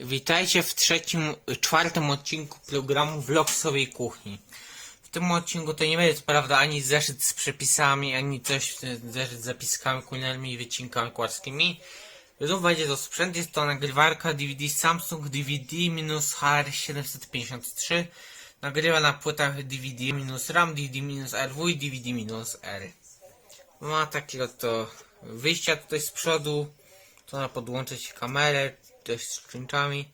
Witajcie w trzecim, czwartym odcinku programu Vlogsowej Kuchni. W tym odcinku to nie będzie co prawda ani zeszyt z przepisami, ani coś zeszyt z zapiskami kulinarnymi i wycinkami kłarskimi. Znów będzie to sprzęt, jest to nagrywarka DVD Samsung DVD-HR753. Nagrywa na płytach DVD-RAM, DVD-RW i DVD-R. Ma takie oto wyjścia tutaj z przodu. To na podłączyć kamerę, z skrzynczami.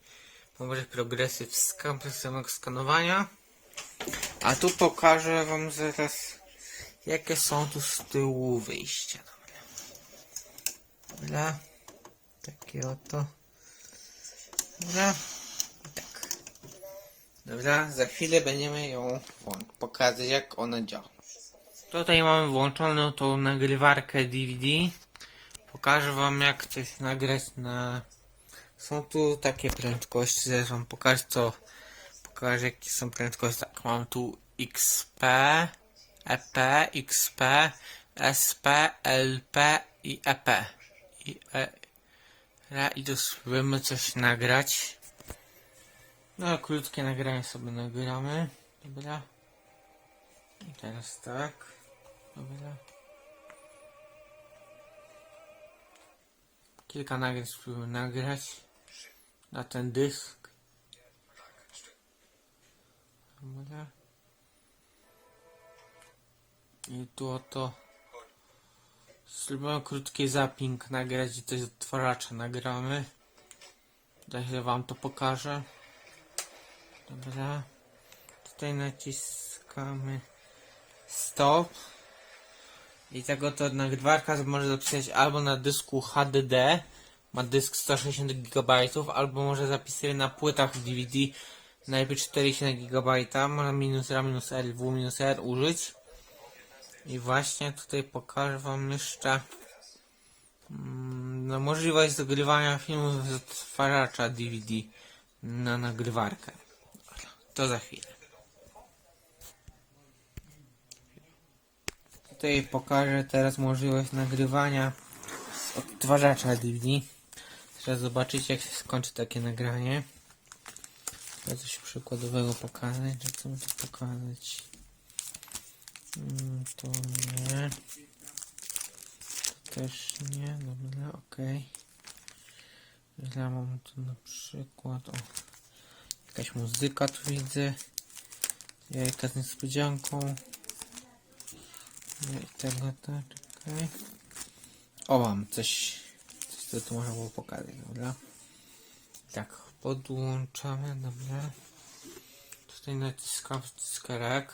Pobrać progresy w skan samego skanowania. A tu pokażę wam zaraz jakie są tu z tyłu wyjścia. Dobra. Dobra. Takie oto. Dobra. Tak. Dobra, za chwilę będziemy ją pokazać jak ona działa. Tutaj mamy włączoną tą nagrywarkę DVD. Pokażę wam jak coś nagrać na... Są tu takie prędkości, zaraz wam pokażę co... Pokażę jakie są prędkości. Tak, mam tu XP, EP, XP, SP, LP i EP. I, e, e, i tu spróbujemy coś nagrać. No, krótkie nagranie sobie nagramy. Dobra. I teraz tak. Dobra. Kilka nagrań spróbujemy nagrać na ten dysk. Dobra. I tu oto spróbujemy krótki zapping nagrać i coś z nagramy. Za chwilę wam to pokażę. Dobra. Tutaj naciskamy stop. I tego to nagrywarka może zapisać albo na dysku HDD, ma dysk 160 GB, albo może zapisać na płytach DVD na IP 41 GB, można minus RAM, minus R, W, minus R użyć. I właśnie tutaj pokażę wam jeszcze mm, no, możliwość zagrywania filmów z odtwarzacza DVD na nagrywarkę. To za chwilę. Tutaj pokażę teraz możliwość nagrywania z odtwarzacza DVD. Teraz zobaczycie jak się skończy takie nagranie. Chcę coś przykładowego pokazać, że chcę tu pokazać. To nie. To też nie, dobra, okej. Ja mam tu na przykład, o, jakaś muzyka tu widzę. Jajka z niespodzianką. No i tego to, czekaj. O, mam coś, co tu można było pokazać, dobra. Tak, podłączamy, dobra. Tutaj naciskam wciskerek.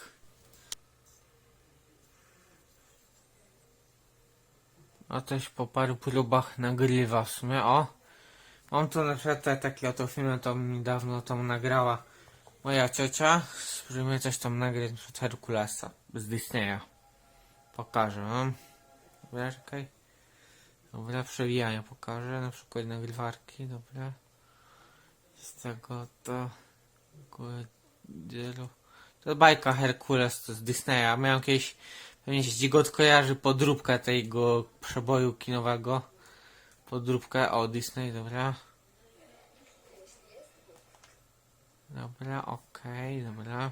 A też po paru próbach nagrywa w sumie, o. Mam tu na przykład te, taki oto film, to mi dawno tam nagrała moja ciocia. Spróbujmy coś tam nagrać, na przykład Herkulesa z Disneya. Pokażę wam. Dobra, czekaj. Dobra, przewijania pokażę, na przykład nagrywarki, dobra. Z tego to... Godzielu. To bajka Herkules to z Disneya. Miałem kiedyś, pewnie się Dzigot kojarzy podróbkę tego przeboju kinowego. Podróbkę, o Disney, dobra. Dobra, okej, dobra.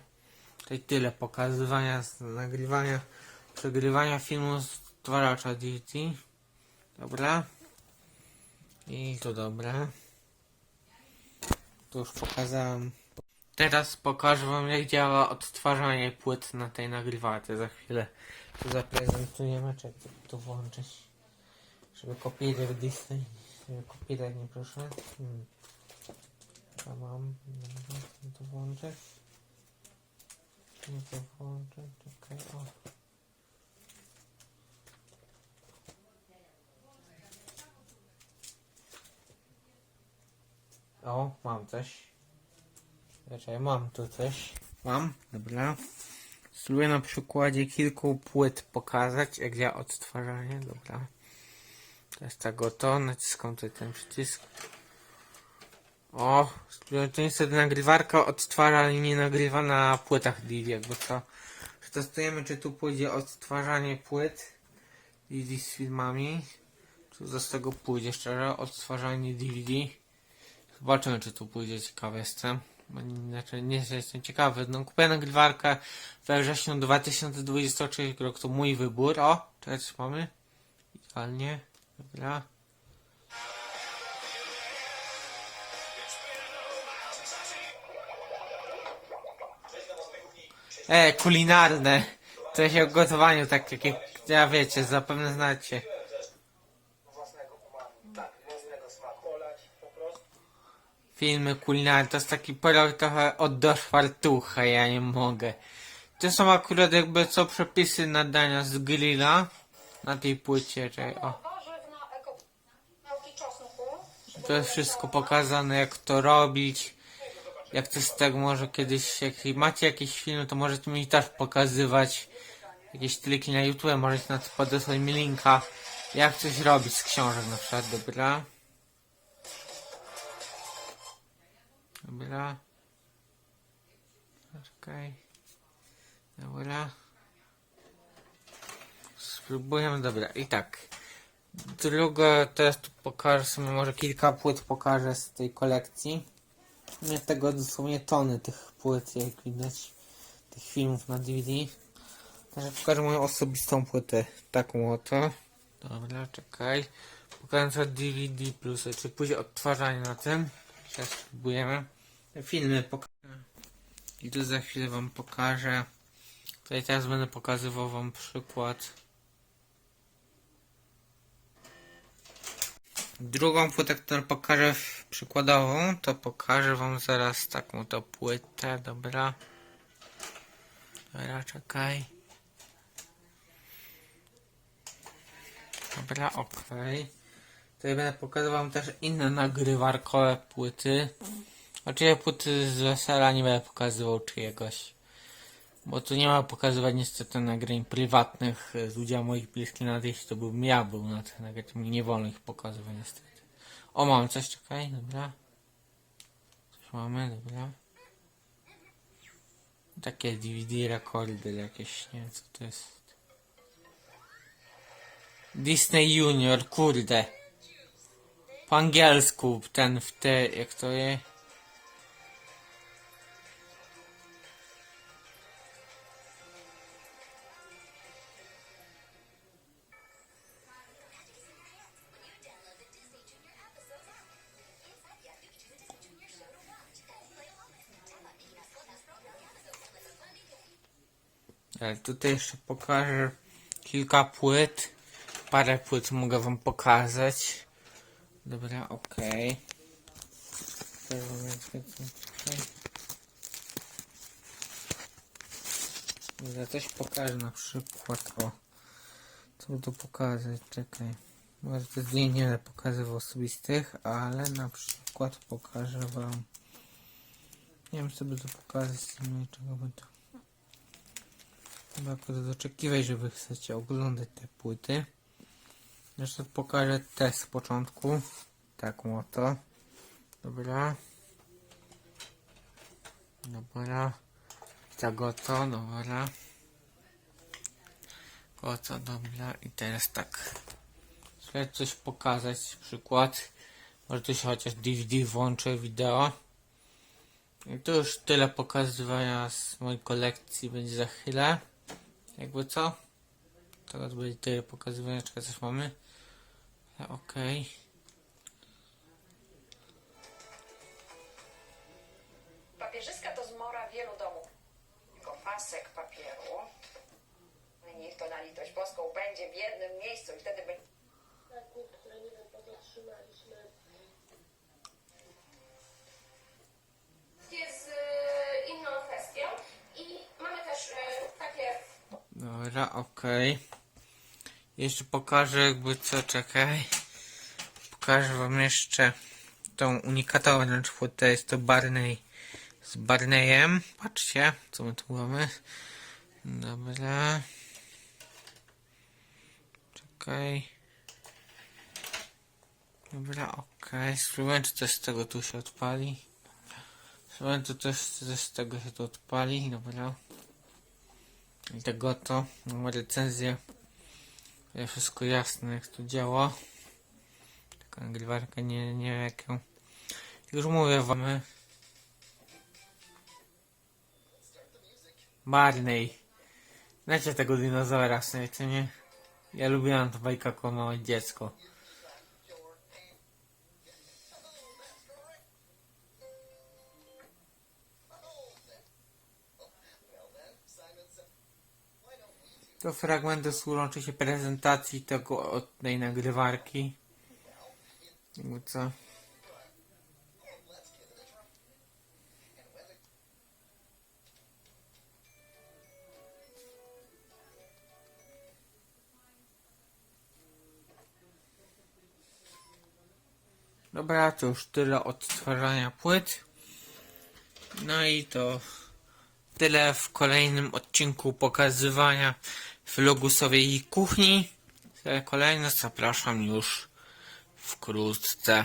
Tutaj tyle pokazywania, nagrywania, przegrywania filmu z odtwarzacza DVD. Dobra. I to dobra. To już pokazałem. Teraz pokażę wam jak działa odtwarzanie płyt na tej nagrywarce. Za chwilę to zaprezentujemy. Czekaj, tu włączyć. Żeby copyright Disney. Żeby copyright nie proszę. Hmm. Ja mam. Dobra, to włączę. Nie to włączę. Czekaj, o. O, mam coś. Znaczy, mam tu coś. Mam, dobra. Spróbuję na przykładzie kilku płyt pokazać, jak działa odtwarzanie, dobra. To jest tak oto, naciskam tutaj ten przycisk. O, to niestety nagrywarka odtwarza, ale nie nagrywa na płytach DVD, jakby co. Przetestujemy, czy tu pójdzie odtwarzanie płyt DVD z filmami. Tu z tego pójdzie szczerze, odtwarzanie DVD. Zobaczymy, czy tu pójdzie. Ciekawy jestem. Znaczy, nie jestem ciekawy. No, kupię nagrywarkę we wrześniu 2023 rok. To mój wybór. O, coś mamy. Idealnie. Dobra. E, kulinarne. Coś o gotowaniu, tak jak ja wiecie, zapewne znacie. Filmy kulinarne, to jest taki porok trochę od do szwartucha, ja nie mogę. To są akurat jakby co przepisy nadania z grilla na tej płycie, czekaj, o. To jest wszystko pokazane, jak to robić. Jak coś z tego może kiedyś, jak macie jakieś filmy, to możecie mi też pokazywać. Jakieś triki na YouTube, możecie na to podesłać mi linka. Jak coś robić z książek na przykład, dobra? Dobra. Czekaj. Dobra. Spróbujemy, dobra. I tak. Druga, teraz tu pokażę może kilka płyt pokażę z tej kolekcji. Nie tego dosłownie tony tych płyt, jak widać, tych filmów na DVD. Także pokażę moją osobistą płytę, taką oto. Dobra, czekaj. Pokażę DVD plus, czy później odtwarzanie na tym. Teraz spróbujemy. Filmy pokażę. I tu za chwilę wam pokażę. Tutaj teraz będę pokazywał wam przykład. Drugą płytę, którą pokażę przykładową, to pokażę wam zaraz taką to płytę, dobra. Dobra, czekaj. Dobra, okej. Tutaj będę pokazywał wam też inne nagrywarkowe płyty. Oczywiście płyty z wesela nie będę pokazywał czyjegoś. Bo tu nie ma pokazywać niestety nagrań prywatnych z udziału moich bliskich nawet jeśli to bym ja był na tych nagraniach, nie wolno ich pokazywać niestety. O, mam coś, czekaj, dobra. Coś mamy, dobra. Takie DVD rekordy jakieś, nie wiem co to jest. Disney Junior, kurde. Po angielsku ten w te, jak to je? Ale tutaj jeszcze pokażę kilka płyt. Parę płyt mogę wam pokazać. Dobra, okej. Okay. Dobra, coś pokażę na przykład. O, co tu pokazać? Czekaj. Może to zdjęcie nie będę pokazywał osobistych, ale na przykład pokażę wam. Nie wiem, co by tu pokazać, nie czego by to. Chyba akurat oczekiwać, że wy chcecie oglądać te płyty. Zresztą pokażę te z początku. Taką oto. Dobra. Dobra. Tak oto, dobra. Oto, dobra. I teraz tak. Chcę coś pokazać, przykład. Może tu się chociaż DVD włączę, wideo. I to już tyle pokazywania z mojej kolekcji będzie za chwilę. Jakby co? Teraz będzie tyle pokazywania, czekaj, coś mamy. Ale Okej. Papierzyska to zmora wielu domów. Tylko pasek papieru. No niech to na litość boską będzie w jednym miejscu i wtedy będzie... które nie wiem Dobra, okej. Jeszcze pokażę jakby co, czekaj. Pokażę wam jeszcze tą unikatową wręcz płytę. Jest to Barney z Barneyem. Patrzcie, co my tu mamy. Dobra. Czekaj. Dobra, okej. Spróbuję, czy coś z tego tu się odpali. Spróbuję, czy coś z tego się tu odpali. Dobra. I tego to mam recenzję. Wszystko jasne jak to działa. Taka nagrywarka nie, nie wiem jak ją Już mówię wam. Barney. Znacie tego dinozaura sobie, co nie? Ja lubiłam to bajka jako małe dziecko. To fragmenty służą się prezentacji tego od tej nagrywarki. Co? Dobra, to już tyle odtwarzania płyt. No i to tyle w kolejnym odcinku pokazywania vlogusowej kuchni. Kolejne zapraszam już wkrótce.